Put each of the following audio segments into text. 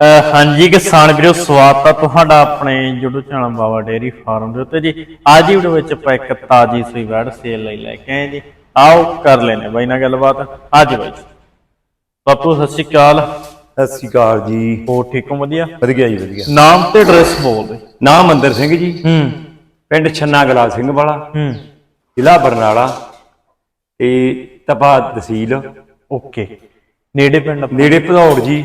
ਹਾਂਜੀ ਕਿਸਾਨ ਵੀਰੋ ਸਵਾਗਤ ਆ ਤੁਹਾਡਾ ਆਪਣੇ YouTube channel Baba dairy farm ਦੇ ਉੱਤੇ ਜੀ। ਅੱਜ ਦੀ ਵੀਡੀਓ ਵਿੱਚ ਆਪਾਂ ਇੱਕ ਤਾਜੀ ਸੂਈ ਵੈੜ ਸੇਲ ਲਈ ਲੈ ਕੇ ਆਏ ਜੀ। ਆਓ ਕਰ ਲੈਨੇ ਬਾਈ ਨਾਲ ਗੱਲਬਾਤ। ਅੱਜ ਬਾਈ ਬਾਪੂ ਸਤਿ ਸ਼੍ਰੀ ਅਕਾਲ। ਸਤਿ ਸ੍ਰੀ ਅਕਾਲ ਜੀ। ਹੋ ਠੀਕ ਹੋ? ਵਧੀਆ? ਵਧੀਆ ਜੀ ਵਧੀਆ। ਨਾਮ ਤੇ ਐਡਰੈਸ ਬੋਲ ਦੇ ਨਾਮ ਮੰਦਰ ਸਿੰਘ ਜੀ। ਹੂੰ। ਪਿੰਡ ਛੰਨਾ ਗਲਾਲ ਸਿੰਘ ਵਾਲਾ। ਹੂੰ। ਜ਼ਿਲ੍ਹਾ ਬਰਨਾਲਾ। ਤੇ ਤਪਾ ਤਹਿਸੀਲ। ਓਕੇ। ਨੇੜੇ ਪਿੰਡ ਨੇੜੇ ਭਦੌੜ ਜੀ।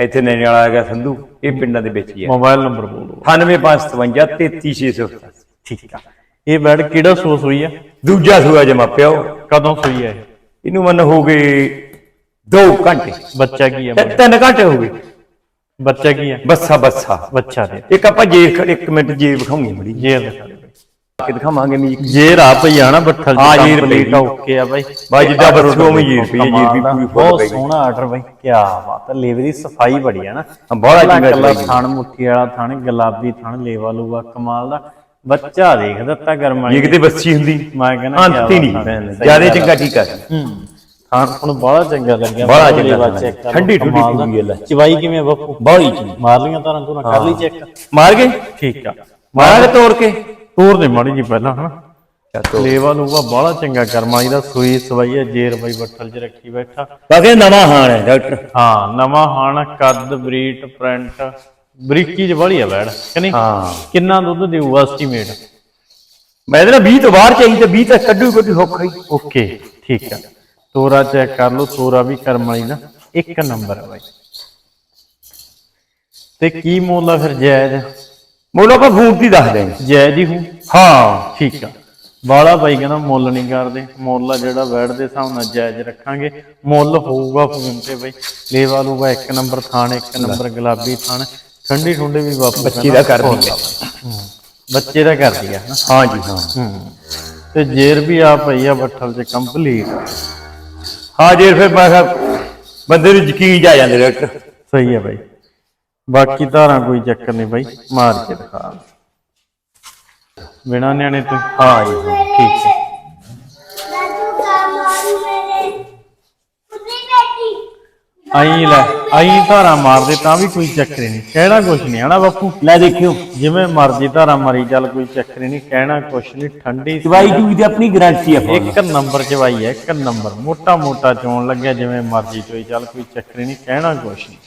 ਇੱਥੇ ਨੈਣੇ ਵਾਲਾ ਹੈਗਾ ਸੰਧੂ ਇਹ ਪਿੰਡਾਂ ਦੇ ਵਿੱਚ ਹੀ ਹੈ। ਮੋਬਾਈਲ ਨੰਬਰ ਬੋਲੋ 9557 33600 ਠੀਕ ਆ। ਇਹ ਵੈੜ ਕਿਹੜਾ ਸੋਸ ਹੋਈ ਆ? ਦੂਜਾ ਸੂਆ ਜਮਾ ਪਿਓ ਕਦੋਂ ਸੂਈ ਆ ਇਹ? ਇਹਨੂੰ ਮਨ ਹੋ ਗਏ 2 ਘੰਟੇ। ਬੱਚਾ ਕੀ ਆ ਤੇ ਤਿੰਨ ਘੰਟੇ ਹੋ ਗਏ। ਬੱਚਾ ਕੀ ਆ? ਬੱਸਾ ਬੱਸਾ। ਬੱਚਾ ਦੇ। ਇੱਕ ਆਪਾਂ ਜੇ ਇੱਕ ਮਿੰਟ ਜੇ ਵਿਖਾਉਂਗੇ ਮੜੀ ਜੇ ਕਿ ਦਿਖਾਵਾਂਗੇ ਮੀ ਜੇ ਰਾ ਪਈ ਆ ਨਾ ਬੱਠਲ ਹਾਂ, ਜੀ ਕੰਪਲੀਟ। ਓਕੇ ਆ ਬਾਈ। ਬਾਈ ਜਿੱਦਾਂ ਬਰਸੋਂ ਵੀ ਜੀਰ ਪਈ ਹੈ, ਜੀਰ ਵੀ ਪੂਰੀ ਫੁੱਲ ਬਹੁਤ। ਸੋਹਣਾ ਆਰਡਰ ਬਾਈ ਕੀ ਬਾਤ ਹੈ ਲੇਵਰ ਦੀ ਸਫ਼ਾਈ ਬੜੀ ਹੈ ਨਾ। ਹਾਂ, ਬੜਾ ਚੰਗਾ ਚਲਾਈ। ਥਣ ਮੁੱਠੀ ਵਾਲਾ ਥਣ ਗੁਲਾਬੀ ਥਣ ਲੇਵਾ ਲੂਆ ਕਮਾਲ ਦਾ। ਬੱਚਾ ਦੇਖ ਦਿੱਤਾ ਗਰਮਾ ਜੇ ਕਿਤੇ ਬੱਸੀ ਹੁੰਦੀ? ਮੈਂ ਕਹਿੰਦਾ ਅੰਤ ਹੀ ਨਹੀਂ ਜ਼ਿਆਦਾ ਚੰਗਾ ਠੀਕ ਆ ਹੂੰ ਥਣ ਹੁਣ ਬੜਾ ਚੰਗਾ ਲੱਗਿਆ। ਬੜਾ ਚੰਗਾ ਲੇਵਾ ਠੰਡੀ ਠੁੰਡੀ। ਪੂਰੀ ਹੈ ਲੈ। ਚਵਾਈ ਕਿਵੇਂ ਬਾਪੂ? ਬਾਹਲੀ ਚੰਗੀ। ਮਾਰ ਲੀਆਂ ਤਾਰਾਂ ਤੂੰ ਕਰ ਲਈ ਚੈੱਕ ਮਾਰ ਗਏ? ਠੀਕ ਆ। ਮਾਰ ਕੇ ਤੋੜ ਕੇ? ਤੋਰ ਦੇ ਮਾੜੀ ਜੀ ਪਹਿਲਾਂ ਹਨਾ? ਲੇਵਾ ਲੂਗਾ ਬੜਾ ਚੰਗਾ ਕਰਮਾਈ ਦਾ ਸੂਈ ਸਵਾਈ ਹੈ ਜੇਰ ਬਾਈ ਬੱਠਲ 'ਚ ਰੱਖੀ ਬੈਠਾ। ਬਾਕੀ ਨਵਾਂ ਹਾਣ ਹੈ ਡਾਕਟਰ। ਹਾਂ ਨਵਾਂ ਹਾਣ ਕੱਦ ਬਰੀਟ ਪ੍ਰਿੰਟ ਬਰੀਕੀ 'ਚ ਬੜੀ ਆ ਬੈੜ ਕਿ ਨਹੀਂ? ਹਾਂ। ਕਿੰਨਾ ਦੁੱਧ ਦੇਊਗਾ ਐਸਟੀਮੇਟ ਮੈਂ ਇਹਦੇ ਨਾਲ 20 ਤੋਂ ਬਾਹਰ ਚਾਹੀਦਾ 20 ਤੱਕ ਕੱਢੂ ਕੱਢੂ ਔਖਾ ਹੀ। ਓਕੇ ਠੀਕ ਆ। ਤੋਰਾ ਚੈੱਕ ਕਰ ਲਓ ਤੋਰਾ ਵੀ ਕਰਮਾਈ ਦਾ ਇੱਕ ਨੰਬਰ ਹੈ ਬਾਈ। ਤੇ ਕੀ ਮੁੱਲ ਫਿਰ ਜਾਇਜ਼? ਮੋਲੋ ਆਪਾਂ ਫੋਨ ਤੇ ਹੀ ਦੱਸ ਦੇਂਗੇ ਜਾਇਜ਼ ਹੀ ਹੂੰ ਹਾਂ। ਠੀਕ ਆ। ਬਾਲਾ ਬਾਈ ਕਹਿੰਦਾ ਮੁੱਲ ਨਹੀਂ ਕਰਦੇ। ਮੁੱਲ ਜਿਹੜਾ ਬੈਡ ਦੇ ਹਿਸਾਬ ਨਾਲ ਜਾਇਜ਼ ਰੱਖਾਂਗੇ। ਮੁੱਲ ਹੋਊਗਾ ਫੋਨ ਤੇ ਬਾਈ। ਲੇਵਾ ਲੂਗਾ ਇੱਕ ਨੰਬਰ ਥਾਣ ਇੱਕ ਨੰਬਰ ਗੁਲਾਬੀ ਥਾਣ। ਠੰਡੀ ਠੁੰਡੇ ਵੀ ਵਾਪਸ ਬੱਚੀ ਦਾ ਕਰ ਦਿੰਦੇ ਬੱਚੇ ਦਾ ਕਰਦੀ ਆ ਹਾਂ ਜੀ ਹਾਂ। ਹੂੰ। ਤੇ ਜੇਰ ਵੀ ਆ ਪਈ ਆ ਬੱਠਲ ਚ ਕੰਪਲੀਟ। ਹਾਂ ਜੇ ਫਿਰ ਬੰਦੇ ਨੂੰ ਯਕੀਨ ਜਾ ਜਾਂਦੇ ਡਾਕਟਰ ਸਹੀ ਹੈ ਬਾਈ। ਬਾਕੀ ਧਾਰਾਂ ਕੋਈ ਚੱਕਰ ਨਹੀਂ ਬਾਈ ਮਾਰ ਕੇ ਦਿਖਾ। ਬਿਨਾਂ ਨਿਆਣੇ ਤੋਂ ਹਾਂ ਜੀ ਹਾਂ, ਠੀਕ ਹੈ। ਆਈ ਲੈ ਆਈ ਧਾਰਾ ਮਾਰਦੇ ਤਾਂ ਵੀ ਕੋਈ ਚੱਕਰ ਹੀ ਨਹੀਂ। ਕਹਿਣਾ ਕੁਛ ਨਹੀਂ ਹਨਾ ਬਾਪੂ? ਲੈ ਦੇਖਿਓ। ਜਿਵੇਂ ਮਰਜ਼ੀ ਧਾਰਾ ਮਾਰੀ ਚੱਲ ਕੋਈ ਚੱਕਰ ਹੀ ਨਹੀਂ ਕਹਿਣਾ ਕੁਛ ਨਹੀਂ ਠੰਡੀ ਦਵਾਈ ਦੀ ਆਪਣੀ ਗਰੰਟੀ ਆ ਇੱਕ ਨੰਬਰ ਚਵਾਈ ਹੈ ਇੱਕ ਨੰਬਰ। ਮੋਟਾ ਮੋਟਾ ਚੋਣ ਲੱਗਿਆ ਜਿਵੇਂ ਮਰਜ਼ੀ ਚੋਈ ਚੱਲ ਕੋਈ ਚੱਕਰ ਹੀ ਨਹੀਂ ਕਹਿਣਾ ਕੁਛ ਨਹੀਂ।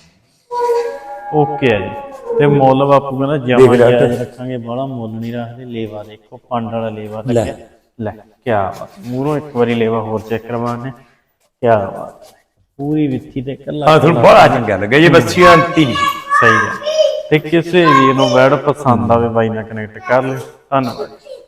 ਓਕੇ ਹੈ ਜੀ। ਤੇ ਮੁੱਲ ਬਾਪੂ ਕਹਿੰਦਾ ਜਮਾ ਲੈ ਜਾਇਜ਼ ਰੱਖਾਂਗੇ ਬੜਾ ਮੁੱਲ ਨਹੀਂ ਰੱਖਦੇ। ਲੇਵਾ ਦੇਖੋ ਪੰਡ ਵਾਲਾ ਲੇਵਾ ਲੱਗਿਆ ਲੈ ਕੀ ਬਾਤ। ਮੂਰੋਂ ਇੱਕ ਵਾਰੀ ਲੇਵਾ ਹੋਰ ਚੈੱਕ ਕਰਵਾਣੇ ਕੀ ਬਾਤ। ਪੂਰੀ ਵਿੱਥੀ ਤੇ ਕੱਲਾ ਹਾਂ ਤੁਹਾਨੂੰ ਬੜਾ ਚੰਗਾ ਲੱਗਾ ਜੇ ਬੱਚੀਆਂ ਅੰਤੀ ਨਹੀਂ ਸਹੀ ਹੈ ਤੇ ਕਿਸੇ ਵੀ ਨੂੰ ਵੈਡ ਪਸੰਦ ਆਵੇ ਬਾਈ ਨਾਲ ਕਨੈਕਟ ਕਰ ਲਿਓ। ਧੰਨਵਾਦ।